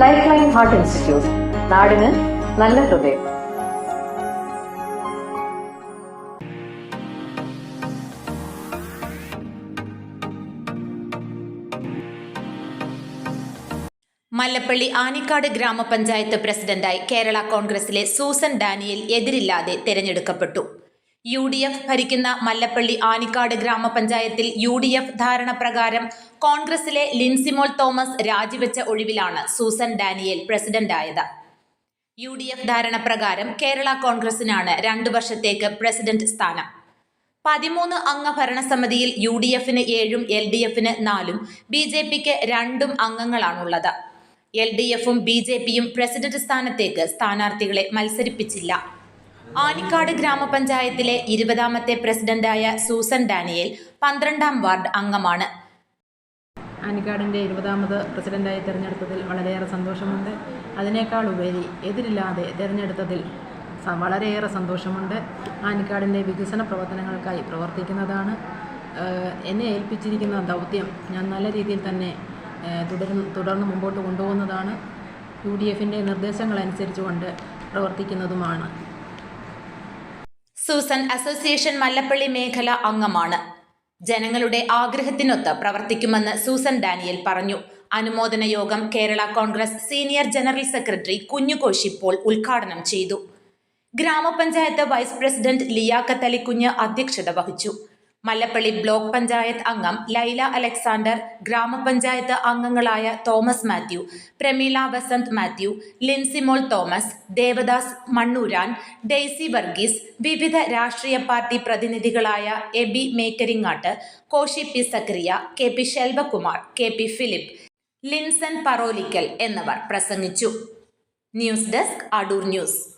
Life line heart institute നാടിന് നല്ല ഹൃദയം. മല്ലപ്പള്ളി ആനിക്കാട് ഗ്രാമപഞ്ചായത്ത് പ്രസിഡന്റായി കേരള കോൺഗ്രസിലെ സൂസൻ ഡാനിയൽ എതിരില്ലാതെ തെരഞ്ഞെടുക്കപ്പെട്ടു. യു ഡി എഫ് ഭരിക്കുന്ന മല്ലപ്പള്ളി ആനിക്കാട് ഗ്രാമപഞ്ചായത്തിൽ യു ഡി എഫ് ധാരണ പ്രകാരം കോൺഗ്രസിലെ ലിൻസിമോൾ തോമസ് രാജിവെച്ച ഒഴിവിലാണ് സൂസൻ ഡാനിയൽ പ്രസിഡന്റായത്. യു ഡി എഫ് ധാരണ പ്രകാരം കേരള കോൺഗ്രസിനാണ് രണ്ടു വർഷത്തേക്ക് പ്രസിഡന്റ് സ്ഥാനം. പതിമൂന്ന് അംഗ ഭരണസമിതിയിൽ യു ഡി എഫിന് ഏഴും എൽ ഡി എഫിന് നാലും ബി ജെ പിക്ക് രണ്ടും അംഗങ്ങളാണുള്ളത്. എൽ ഡി എഫും ബി ജെ പിയും പ്രസിഡന്റ് സ്ഥാനത്തേക്ക് സ്ഥാനാർത്ഥികളെ മത്സരിപ്പിച്ചില്ല. ആനിക്കാട് ഗ്രാമപഞ്ചായത്തിലെ ഇരുപതാമത്തെ പ്രസിഡന്റായ സൂസൻ ഡാനിയേൽ പന്ത്രണ്ടാം വാർഡ് അംഗമാണ്. ആനിക്കാടിന്റെ ഇരുപതാമത് പ്രസിഡന്റായി തിരഞ്ഞെടുത്തതിൽ വളരെയേറെ സന്തോഷമുണ്ട്. അതിനേക്കാൾ ഉപരി എതിരില്ലാതെ തിരഞ്ഞെടുത്തതിൽ വളരെയേറെ സന്തോഷമുണ്ട്. ആനിക്കാടിന്റെ വികസന പ്രവർത്തനങ്ങൾക്കായി പ്രവർത്തിക്കുന്നതാണ്. എന്നെ ഏൽപ്പിച്ചിരിക്കുന്ന ദൗത്യം ഞാൻ നല്ല രീതിയിൽ തന്നെ തുടർന്ന് തുടർന്ന് മുമ്പോട്ട് കൊണ്ടുപോകുന്നതാണ്. യു ഡി എഫിന്റെ നിർദ്ദേശങ്ങളനുസരിച്ചുകൊണ്ട് പ്രവർത്തിക്കുന്നതുമാണ്. സൂസൻ അസോസിയേഷൻ മല്ലപ്പള്ളി മേഖല അംഗമാണ്. ജനങ്ങളുടെ ആഗ്രഹത്തിനൊത്ത് പ്രവർത്തിക്കുമെന്ന് സൂസൻ ഡാനിയൽ പറഞ്ഞു. അനുമോദന യോഗം Kerala Congress senior general secretary Kunjukoshy Paul ഉദ്ഘാടനം ചെയ്തു. ഗ്രാമപഞ്ചായത്ത് വൈസ് പ്രസിഡന്റ് ലിയാക്കത്തലിക്കുഞ്ഞ് അധ്യക്ഷത വഹിച്ചു. മല്ലപ്പള്ളി ബ്ലോക്ക് പഞ്ചായത്ത് അംഗം ലൈല അലക്സാണ്ടർ ഗ്രാമപഞ്ചായത്ത് അംഗങ്ങളായ തോമസ് മാത്യു പ്രമീള വസന്ത് മാത്യു ലിൻസിമോൾ തോമസ് ദേവദാസ് മണ്ണൂരാൻ ഡെയ്സി വർഗീസ് വിവിധ രാഷ്ട്രീയ party പ്രതിനിധികളായ Aby Mekkaringattu Koshy P Sakriya K P Selvakumar K P Philip Linson Parolickal എന്നിവർ പ്രസംഗിച്ചു. News desk Adoor news.